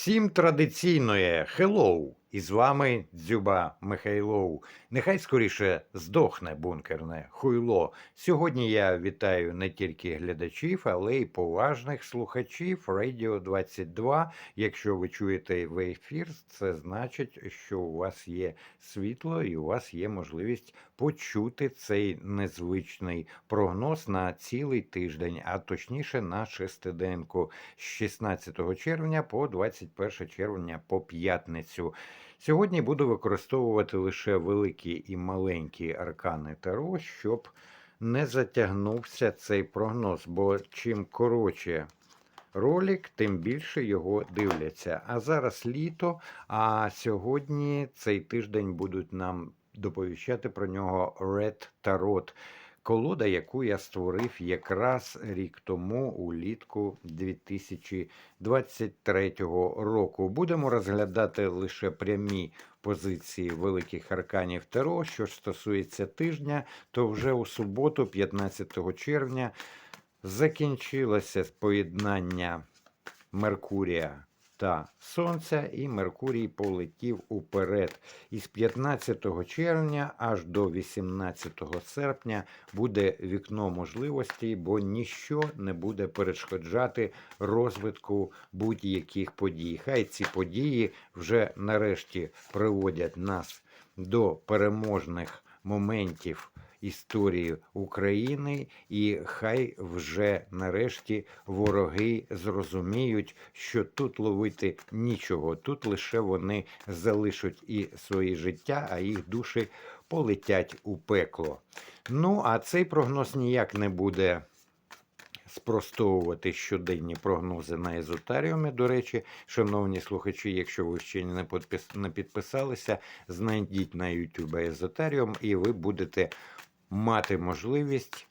Всім традиційної хеллоу! І з вами Дзюба Михайлов. Нехай скоріше здохне бункерне хуйло. Сьогодні я вітаю не тільки глядачів, але й поважних слухачів Радіо 22. Якщо ви чуєте в ефір, це значить, що у вас є світло і у вас є можливість почути цей незвичний прогноз на цілий тиждень, а точніше на шестиденку з 16 червня по 21 червня по п'ятницю. Сьогодні буду використовувати лише великі і маленькі аркани Таро, щоб не затягнувся цей прогноз, бо чим коротше ролик, тим більше його дивляться. А зараз літо, а сьогодні цей тиждень будуть нам доповіщати про нього Red Tarot. Колода, яку я створив якраз рік тому, улітку 2023 року. Будемо розглядати лише прямі позиції великих арканів Таро. Що ж стосується тижня, то вже у суботу, 15 червня, закінчилося поєднання Меркурія та Сонця, і Меркурій полетів уперед. Із 15 червня аж до 18 серпня буде вікно можливостей, бо ніщо не буде перешкоджати розвитку будь-яких подій. Хай ці події вже нарешті приводять нас до переможних моментів історії України, і хай вже нарешті вороги зрозуміють, що тут ловити нічого, тут лише вони залишать і своє життя, а їх душі полетять у пекло. Ну, а цей прогноз ніяк не буде. Спростовувати щоденні прогнози на езотаріумі. До речі, шановні слухачі, якщо ви ще не підписалися, знайдіть на YouTube езотаріум, і ви будете мати можливість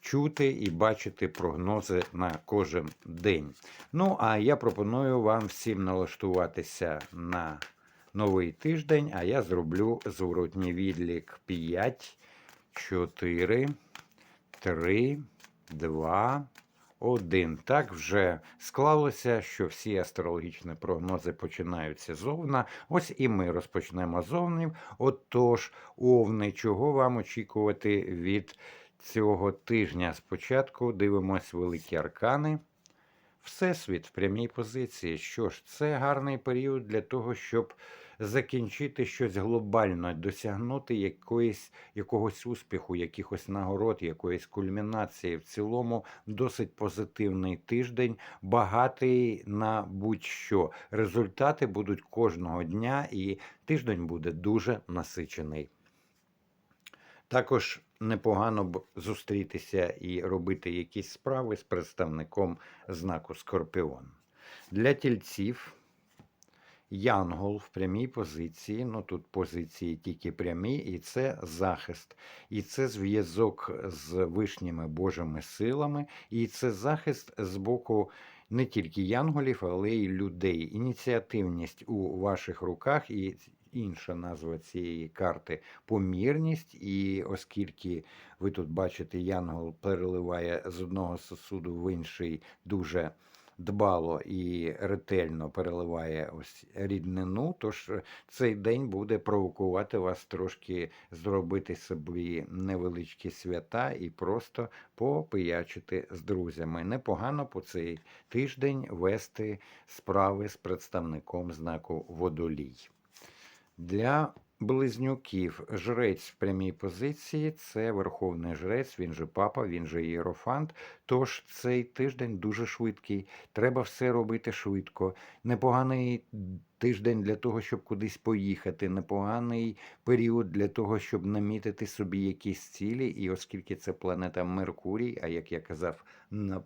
чути і бачити прогнози на кожен день. Ну, а я пропоную вам всім налаштуватися на новий тиждень, а я зроблю зворотній відлік 5, 4, 3, 2, один. Так вже склалося, що всі астрологічні прогнози починаються зовна. Ось і ми розпочнемо зовнів. Отож, овни, чого вам очікувати від цього тижня? Спочатку дивимось великі аркани. Всесвіт в прямій позиції. Що ж, це гарний період для того, щоб закінчити щось глобально, досягнути якоїсь, якогось успіху, якихось нагород, якоїсь кульмінації. В цілому досить позитивний тиждень, багатий на будь-що. Результати будуть кожного дня, і тиждень буде дуже насичений. Також непогано б зустрітися і робити якісь справи з представником знаку Скорпіон. Для тільців Янгол в прямій позиції, ну тут позиції тільки прямі, і це захист, і це зв'язок з вишніми Божими силами, і це захист з боку не тільки янголів, але й людей. Ініціативність у ваших руках і інша назва цієї карти помірність. І оскільки ви тут бачите, янгол переливає з одного сосуду в інший дуже дбало і ретельно переливає ось ріднину, тож цей день буде провокувати вас трошки зробити собі невеличкі свята і просто попиячити з друзями. Непогано по цей тиждень вести справи з представником знаку водолій. Для близнюків жрець в прямій позиції це верховний жрець, він же папа, він же єрофант. Тож цей тиждень дуже швидкий. Треба все робити швидко. Непоганий тиждень для того, щоб кудись поїхати, непоганий період для того, щоб намітити собі якісь цілі. І оскільки це планета Меркурій, а як я казав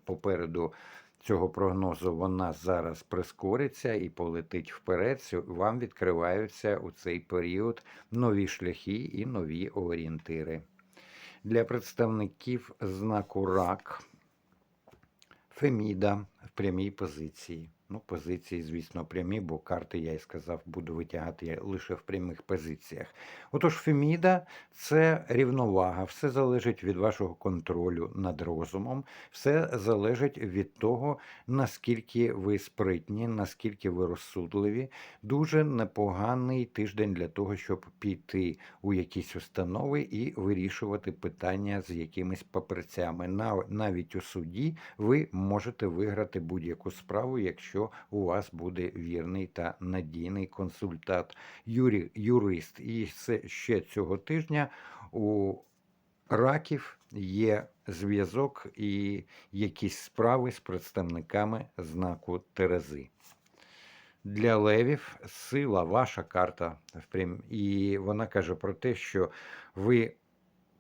попереду цього прогнозу вона зараз прискориться і полетить вперед. Вам відкриваються у цей період нові шляхи і нові орієнтири. Для представників знаку рак Феміда в прямій позиції. Ну, позиції, звісно, прямі, бо карти, я й сказав, буду витягати лише в прямих позиціях. Отож, Феміда це рівновага, все залежить від вашого контролю над розумом, все залежить від того, наскільки ви спритні, наскільки ви розсудливі. Дуже непоганий тиждень для того, щоб піти у якісь установи і вирішувати питання з якимись папірцями. Нав- Навіть у суді ви можете виграти будь-яку справу, якщо у вас буде вірний та надійний консультант, юрист. І ще цього тижня у раків є зв'язок і якісь справи з представниками знаку Терези. Для левів сила, ваша карта і вона каже про те, що ви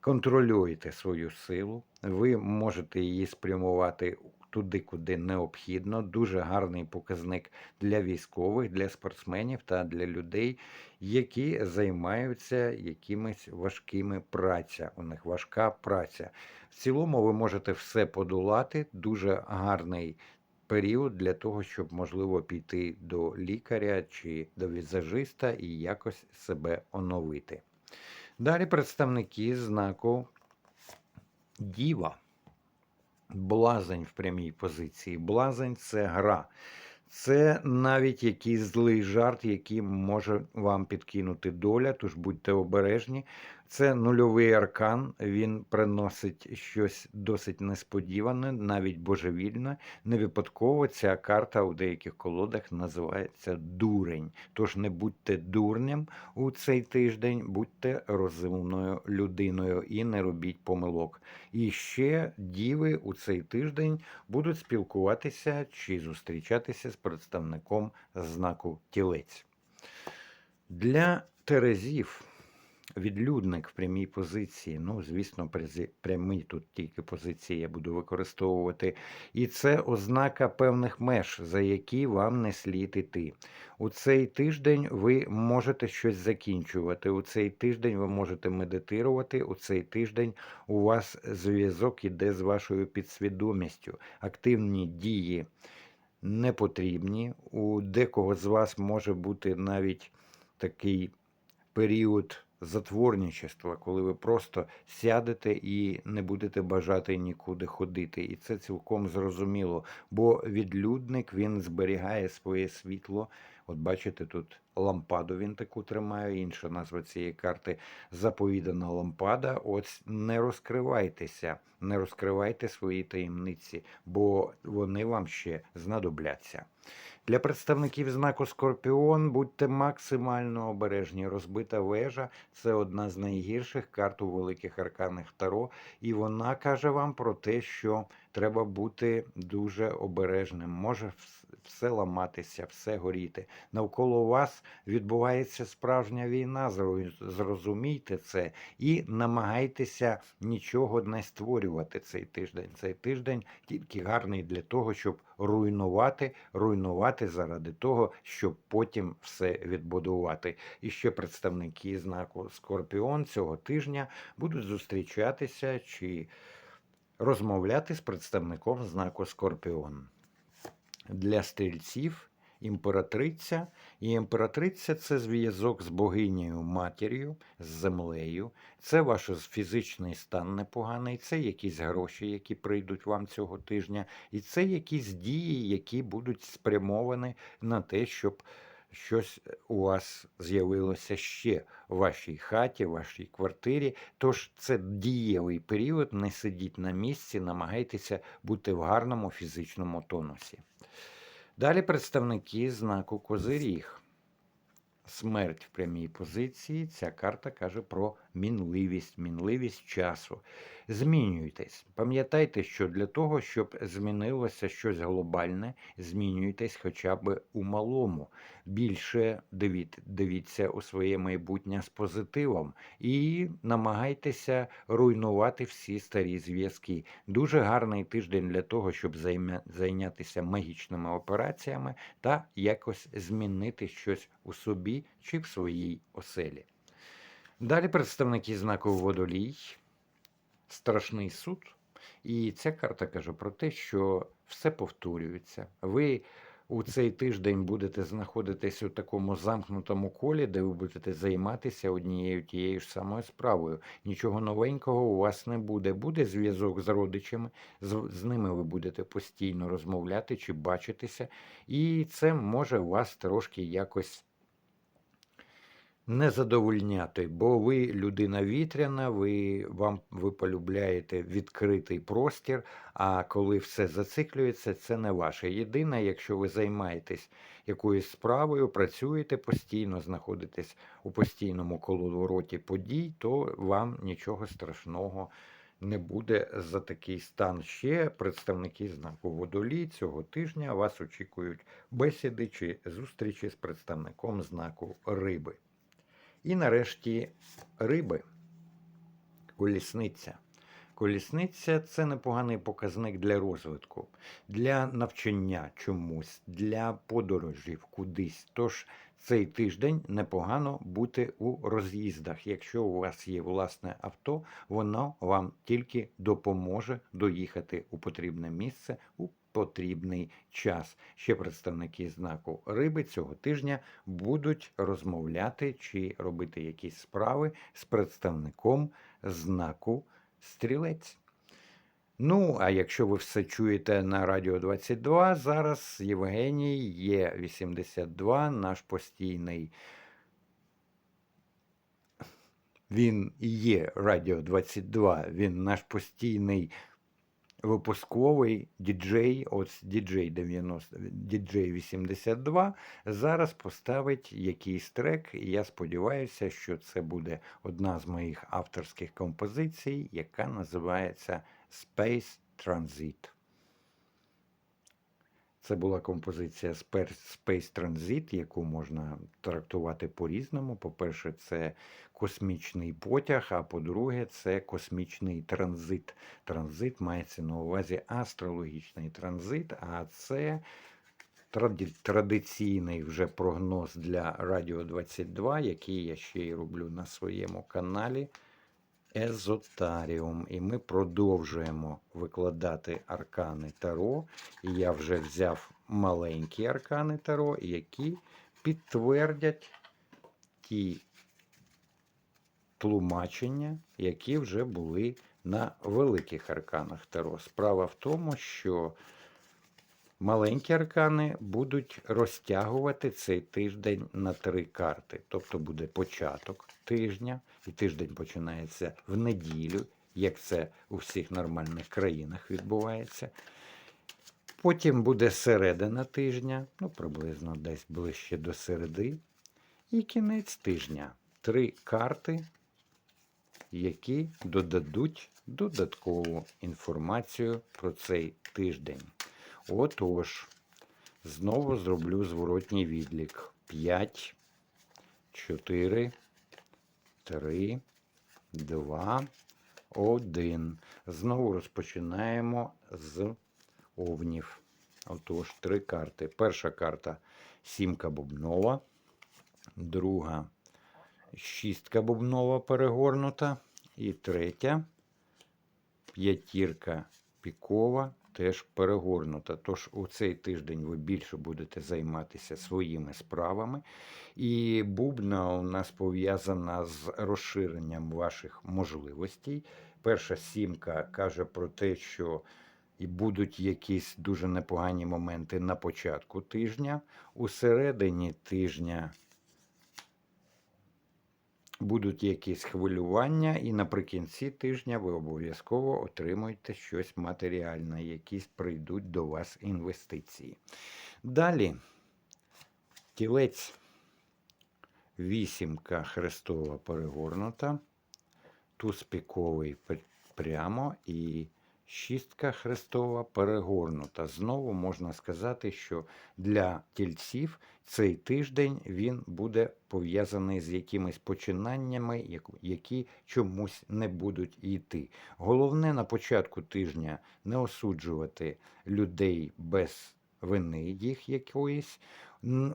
контролюєте свою силу, ви можете її спрямувати туди, куди необхідно. Дуже гарний показник для військових, для спортсменів та для людей, які займаються якимись важкими праця. У них важка праця. В цілому ви можете все подолати. Дуже гарний період для того, щоб можливо піти до лікаря чи до візажиста і якось себе оновити. Далі представники знаку Діва. Блазень в прямій позиції. Блазень це гра. Це навіть якийсь злий жарт, який може вам підкинути доля, тож будьте обережні. Це нульовий аркан, він приносить щось досить несподіване, навіть божевільне. Не випадково ця карта у деяких колодах називається дурень. Тож не будьте дурнем у цей тиждень, будьте розумною людиною і не робіть помилок. І ще діви у цей тиждень будуть спілкуватися чи зустрічатися з представником знаку тілець. Для Терезів відлюдник в прямій позиції. Ну, звісно, прямі тут тільки позиції я буду використовувати. І це ознака певних меж, за які вам не слід іти. У цей тиждень ви можете щось закінчувати. У цей тиждень ви можете медитувати. У цей тиждень у вас зв'язок іде з вашою підсвідомістю. Активні дії не потрібні. У декого з вас може бути навіть такий період затворничества, коли ви просто сядете і не будете бажати нікуди ходити. І це цілком зрозуміло, бо відлюдник він зберігає своє світло. От бачите, тут лампаду він таку тримає, інша назва цієї карти заповідана лампада. Ось не розкривайтеся, не розкривайте свої таємниці, бо вони вам ще знадобляться. Для представників знаку Скорпіон будьте максимально обережні. Розбита вежа це одна з найгірших карт у великих арканах Таро, і вона каже вам про те, що треба бути дуже обережним. Може все ламатися, все горіти. Навколо вас відбувається справжня війна. Зрозумійте це і намагайтеся нічого не створювати цей тиждень. Цей тиждень тільки гарний для того, щоб руйнувати, руйнувати заради того, щоб потім все відбудувати. І ще представники знаку Скорпіон цього тижня будуть зустрічатися чи розмовляти з представником знаку Скорпіон. Для стрільців імператриця. І імператриця це зв'язок з богинею матір'ю, з землею. Це ваш фізичний стан непоганий, це якісь гроші, які прийдуть вам цього тижня, і це якісь дії, які будуть спрямовані на те, щоб щось у вас з'явилося ще в вашій хаті, в вашій квартирі. Тож це дієвий період, не сидіть на місці, намагайтеся бути в гарному фізичному тонусі. Далі представники знаку Козиріг. Смерть в прямій позиції. Ця карта каже про мінливість, мінливість часу. Змінюйтесь. Пам'ятайте, що для того, щоб змінилося щось глобальне, змінюйтесь хоча б у малому. Більше дивіться у своє майбутнє з позитивом і намагайтеся руйнувати всі старі зв'язки. Дуже гарний тиждень для того, щоб зайнятися магічними операціями та якось змінити щось у собі чи в своїй оселі. Далі представники знаку водолій, страшний суд. І ця карта каже про те, що все повторюється. Ви у цей тиждень будете знаходитись у такому замкнутому колі, де ви будете займатися однією тією ж самою справою. Нічого новенького у вас не буде. Буде зв'язок з родичами, з, з ними ви будете постійно розмовляти чи бачитися, і це може вас трошки якось не задовольняти, бо ви людина вітряна, ви, вам, ви полюбляєте відкритий простір, а коли все зациклюється, це не ваше. Єдине, якщо ви займаєтесь якоюсь справою, працюєте постійно, знаходитесь у постійному коловороті подій, то вам нічого страшного не буде за такий стан. Ще представники знаку водолій цього тижня вас очікують бесіди чи зустрічі з представником знаку риби. І нарешті риби. Колісниця. Колісниця це непоганий показник для розвитку, для навчання чомусь, для подорожів кудись. Тож цей тиждень непогано бути у роз'їздах. Якщо у вас є власне авто, воно вам тільки допоможе доїхати у потрібне місце у потрібний час. Ще представники знаку риби цього тижня будуть розмовляти чи робити якісь справи з представником знаку стрілець. Ну, а якщо ви все чуєте на Радіо 22, зараз Євгеній є 82, наш постійний. Він є Радіо 22, він наш постійний випусковий діджей, от діджей 90, діджей 82, зараз поставить якийсь трек, і я сподіваюся, що це буде одна з моїх авторських композицій, яка називається Space Transit. Це була композиція Space Transit, яку можна трактувати по-різному. По-перше, це космічний потяг, а по-друге, це космічний транзит. Транзит мається на увазі астрологічний транзит, а це традиційний вже прогноз для Радіо 22, який я ще й роблю на своєму каналі. Езотаріум. І ми продовжуємо викладати аркани Таро. І я вже взяв маленькі аркани Таро, які підтвердять ті тлумачення, які вже були на великих арканах Таро. Справа в тому, що маленькі аркани будуть розтягувати цей тиждень на три карти. Тобто буде початок тижня, і тиждень починається в неділю, як це у всіх нормальних країнах відбувається. Потім буде середина тижня, ну приблизно десь ближче до середи. І кінець тижня. Три карти, які додадуть додаткову інформацію про цей тиждень. Отож, знову зроблю зворотній відлік. 5, 4, 3, 2, 1. Знову розпочинаємо з овнів. Отож, три карти. Перша карта сімка бубнова, друга шістка бубнова перегорнута. І третя п'ятірка пікова теж перегорнута. Тож у цей тиждень ви більше будете займатися своїми справами. І бубна у нас пов'язана з розширенням ваших можливостей. Перша сімка каже про те, що і будуть якісь дуже непогані моменти на початку тижня. У середині тижня будуть якісь хвилювання, і наприкінці тижня ви обов'язково отримуєте щось матеріальне, якісь прийдуть до вас інвестиції. Далі. Тілець. Вісімка хрестова перегорнута, туз піковий прямо і шістка хрестова перегорнута. Знову можна сказати, що для тільців цей тиждень він буде пов'язаний з якимись починаннями, які чомусь не будуть йти. Головне на початку тижня не осуджувати людей без вини їх якоїсь.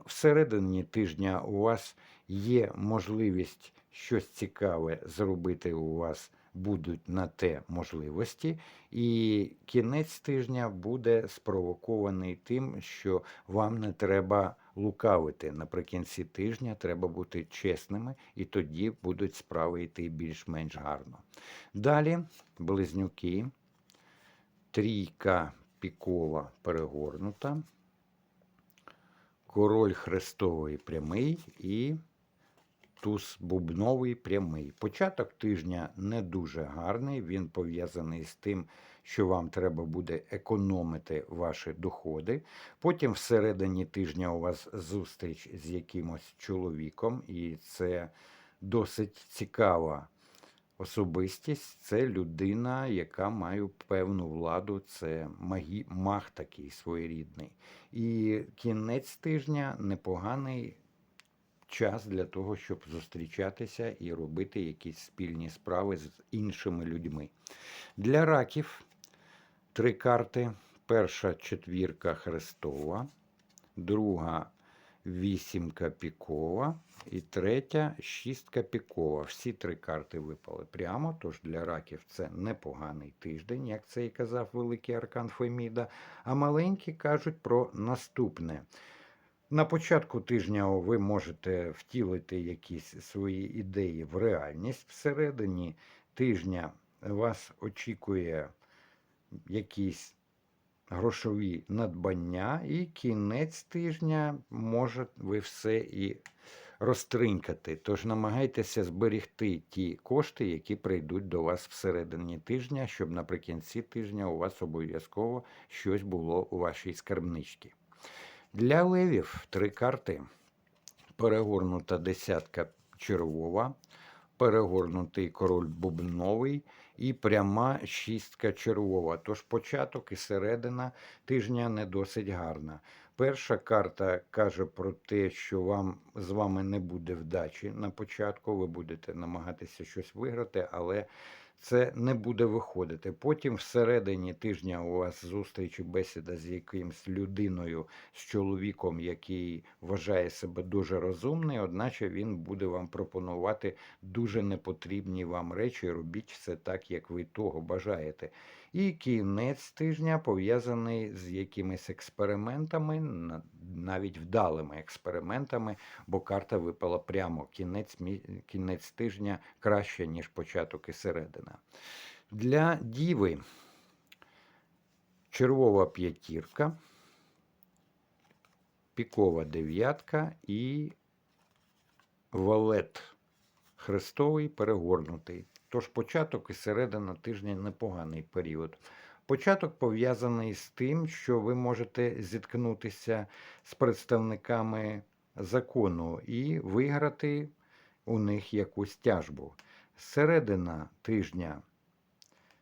Всередині тижня у вас є можливість щось цікаве зробити у вас будуть на те можливості, і кінець тижня буде спровокований тим, що вам не треба лукавити. Наприкінці тижня треба бути чесними, і тоді будуть справи йти більш-менш гарно. Далі близнюки, трійка пікова перегорнута, король хрестовий прямий і туз бубновий прямий. Початок тижня не дуже гарний. Він пов'язаний з тим, що вам треба буде економити ваші доходи. Потім всередині тижня у вас зустріч з якимось чоловіком, і це досить цікава особистість. Це людина, яка має певну владу, це магі, маг такий своєрідний. І кінець тижня непоганий час для того, щоб зустрічатися і робити якісь спільні справи з іншими людьми. Для раків три карти. Перша четвірка Христова, друга вісімка пікова і третя шістка пікова. Всі три карти випали прямо, тож для раків це непоганий тиждень, як це і казав великий аркан Феміда. А маленькі кажуть про наступне. На початку тижня ви можете втілити якісь свої ідеї в реальність. Всередині тижня вас очікує якісь грошові надбання, і кінець тижня може ви все і розтринькати. Тож намагайтеся зберегти ті кошти, які прийдуть до вас всередині тижня, щоб наприкінці тижня у вас обов'язково щось було у вашій скарбничці. Для левів три карти. Перегорнута десятка червова, перегорнутий король бубновий і пряма шістка червова. Тож початок і середина тижня не досить гарна. Перша карта каже про те, що вам з вами не буде вдачі на початку. Ви будете намагатися щось виграти, але це не буде виходити. Потім всередині тижня у вас зустріч і бесіда з якимсь людиною, з чоловіком, який вважає себе дуже розумний, одначе він буде вам пропонувати дуже непотрібні вам речі. Робіть все так, як ви того бажаєте. І кінець тижня пов'язаний з якимись експериментами, навіть вдалими експериментами, бо карта випала прямо. Кінець, кінець тижня краще, ніж початок і середина. Для діви червова п'ятірка, пікова дев'ятка і валет хрестовий перегорнутий. Тож початок і середина тижня непоганий період. Початок пов'язаний з тим, що ви можете зіткнутися з представниками закону і виграти у них якусь тяжбу. Середина тижня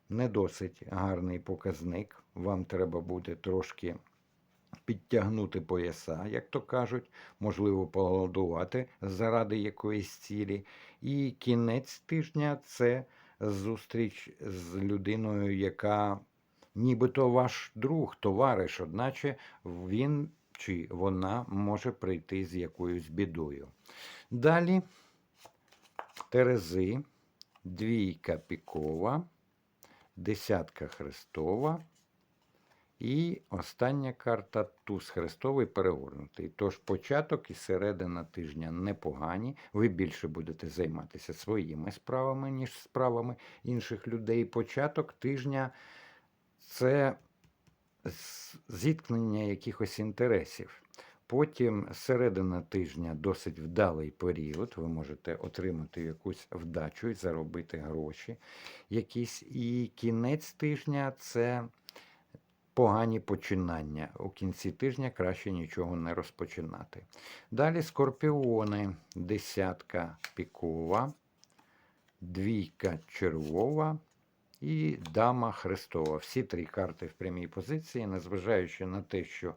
не досить гарний показник. Вам треба буде трошки підтягнути пояса, як то кажуть, можливо, поголодувати заради якоїсь цілі. І кінець тижня це зустріч з людиною, яка нібито ваш друг, товариш, одначе він чи вона може прийти з якоюсь бідою. Далі Терези, двійка пікова, десятка хрестова. І остання карта туз хрестовий перегорнутий. Тож початок і середина тижня непогані. Ви більше будете займатися своїми справами, ніж справами інших людей. Початок тижня це зіткнення якихось інтересів. Потім середина тижня досить вдалий період. Ви можете отримати якусь вдачу і заробити гроші якісь. І кінець тижня це погані починання. У кінці тижня краще нічого не розпочинати. Далі скорпіони, десятка пікова, двійка червова і дама Христова. Всі три карти в прямій позиції, незважаючи на те, що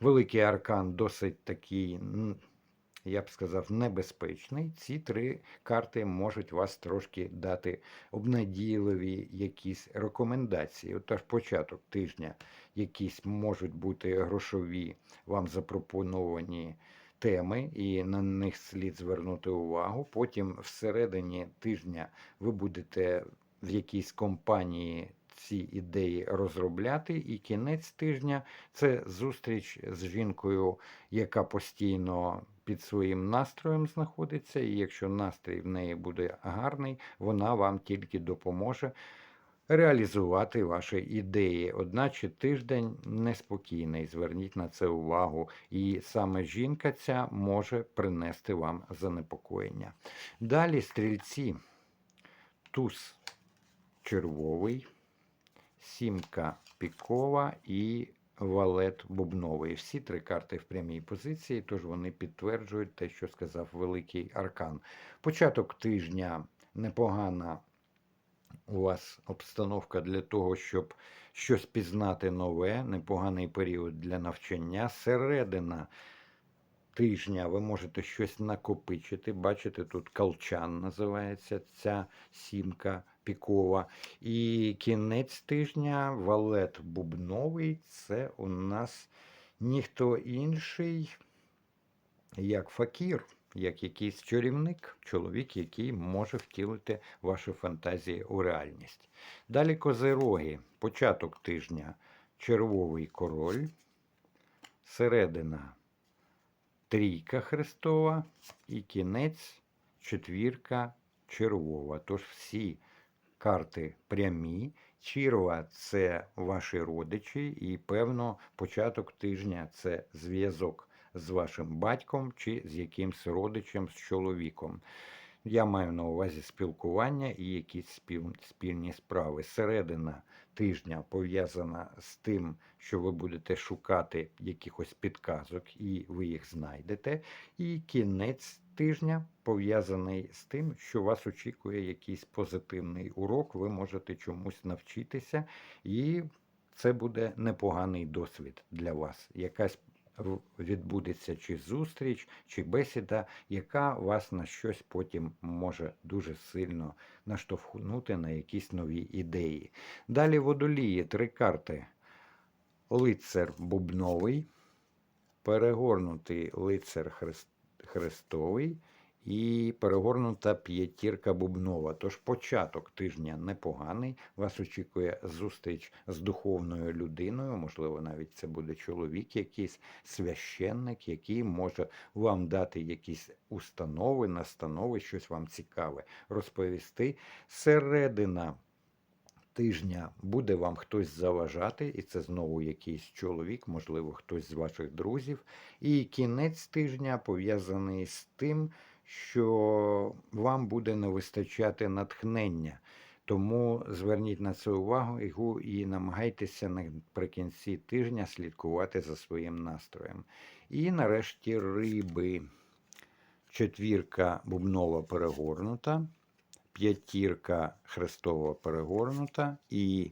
великий аркан досить такий. Я б сказав, небезпечний. Ці три карти можуть вас трошки дати обнадійливі якісь рекомендації. Отож, початок тижня якісь можуть бути грошові вам запропоновані теми, і на них слід звернути увагу. Потім всередині тижня ви будете в якійсь компанії ці ідеї розробляти, і кінець тижня це зустріч з жінкою, яка постійно під своїм настроєм знаходиться, і якщо настрій в неї буде гарний, вона вам тільки допоможе реалізувати ваші ідеї. Одначе тиждень неспокійний, зверніть на це увагу. І саме жінка ця може принести вам занепокоєння. Далі стрільці, туз червовий, сімка пікова і валет бубновий. Всі три карти в прямій позиції, тож вони підтверджують те, що сказав великий аркан. Початок тижня непогана у вас обстановка для того, щоб щось пізнати нове, непоганий період для навчання. Середина тижня ви можете щось накопичити. Бачите, тут колчан називається ця сімка пікова. І кінець тижня валет бубновий це у нас ніхто інший, як факір. Як якийсь чарівник, чоловік, який може втілити ваші фантазії у реальність. Далі козироги. Початок тижня червовий король, середина трійка Христова і кінець четвірка червова. Тож всі карти прямі. Чірва це ваші родичі, і певно, початок тижня це зв'язок з вашим батьком чи з якимсь родичем, з чоловіком. Я маю на увазі спілкування і якісь спільні справи. Середина тижня пов'язана з тим, що ви будете шукати якихось підказок, і ви їх знайдете. І кінець тижня пов'язаний з тим, що вас очікує якийсь позитивний урок, ви можете чомусь навчитися, і це буде непоганий досвід для вас. Якась відбудеться чи зустріч, чи бесіда, яка вас на щось потім може дуже сильно наштовхнути на якісь нові ідеї. Далі водолії, три карти. Лицар Бубновий, перегорнутий лицар хрест... Христовий і перегорнута п'ятірка Бубнова. Тож початок тижня непоганий. Вас очікує зустріч з духовною людиною, можливо, навіть це буде чоловік, якийсь священник, який може вам дати якісь установи, настанови, щось вам цікаве розповісти. Середина тижня буде вам хтось заважати, і це знову якийсь чоловік, можливо, хтось з ваших друзів. І кінець тижня пов'язаний з тим, що вам буде не вистачати натхнення. Тому зверніть на це увагу і намагайтеся наприкінці тижня слідкувати за своїм настроєм. І нарешті риби. Четвірка бубнова перегорнута, п'ятірка хрестова перегорнута і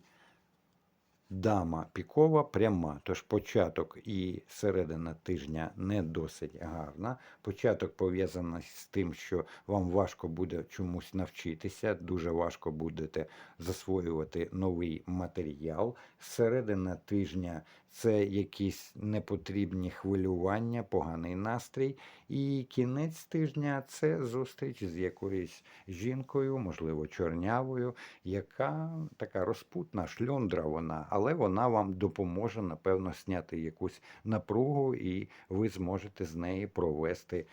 дама пікова пряма. Тож початок і середина тижня не досить гарна. Початок пов'язаний з тим, що вам важко буде чомусь навчитися, дуже важко будете засвоювати новий матеріал. Середина тижня це якісь непотрібні хвилювання, поганий настрій. І кінець тижня це зустріч з якоюсь жінкою, можливо, чорнявою, яка така розпутна, шльондра вона, але вона вам допоможе, напевно, зняти якусь напругу, і ви зможете з неї провести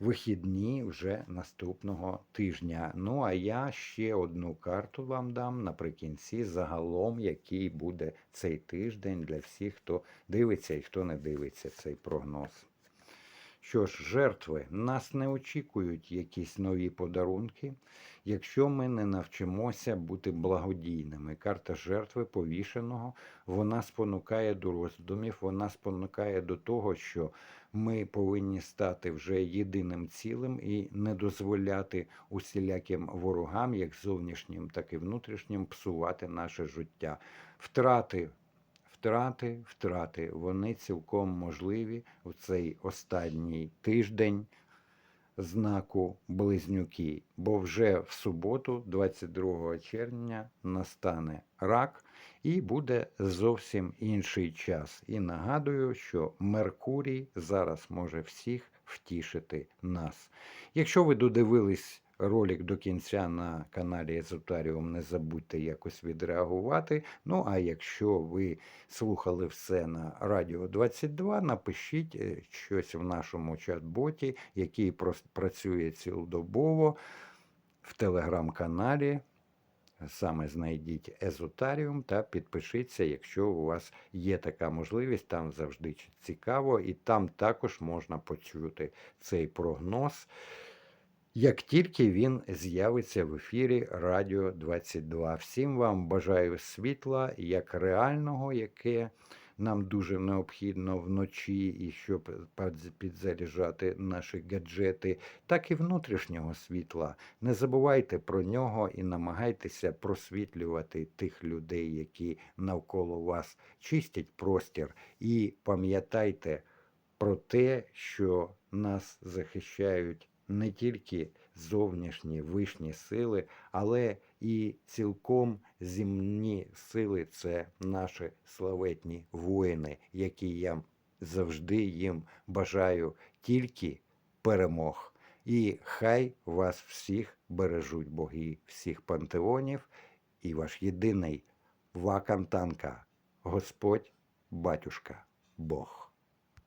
вихідні вже наступного тижня. Ну а я ще одну карту вам дам наприкінці, загалом, який буде цей тиждень для всіх, хто дивиться і хто не дивиться цей прогноз. Що ж, жертви, нас не очікують якісь нові подарунки, якщо ми не навчимося бути благодійними. Карта жертви повішеного, вона спонукає до роздумів, вона спонукає до того, що ми повинні стати вже єдиним цілим і не дозволяти усіляким ворогам, як зовнішнім, так і внутрішнім, псувати наше життя. Втрати Втрати, втрати, вони цілком можливі в цей останній тиждень знаку Близнюки, бо вже в суботу, 22 червня, настане рак і буде зовсім інший час. І нагадую, що Меркурій зараз може всіх втішити нас. Якщо ви додивились ролик до кінця на каналі Езотаріум. Не забудьте якось відреагувати. Ну а якщо ви слухали все на Радіо 22, напишіть е, щось в нашому чат-боті, який працює цілодобово в телеграм-каналі. Саме знайдіть Езотаріум та підпишіться, якщо у вас є така можливість, там завжди цікаво, і там також можна почути цей прогноз, як тільки він з'явиться в ефірі Радіо 22. Всім вам бажаю світла, як реального, яке нам дуже необхідно вночі, і щоб підзаряджати наші гаджети, так і внутрішнього світла. Не забувайте про нього і намагайтеся просвітлювати тих людей, які навколо вас чистять простір. І пам'ятайте про те, що нас захищають не тільки зовнішні вишні сили, але і цілком зімні сили це наші славетні воїни, які я завжди їм бажаю тільки перемог. І хай вас всіх бережуть боги всіх пантеонів, і ваш єдиний вакантанка, Господь, батюшка, Бог.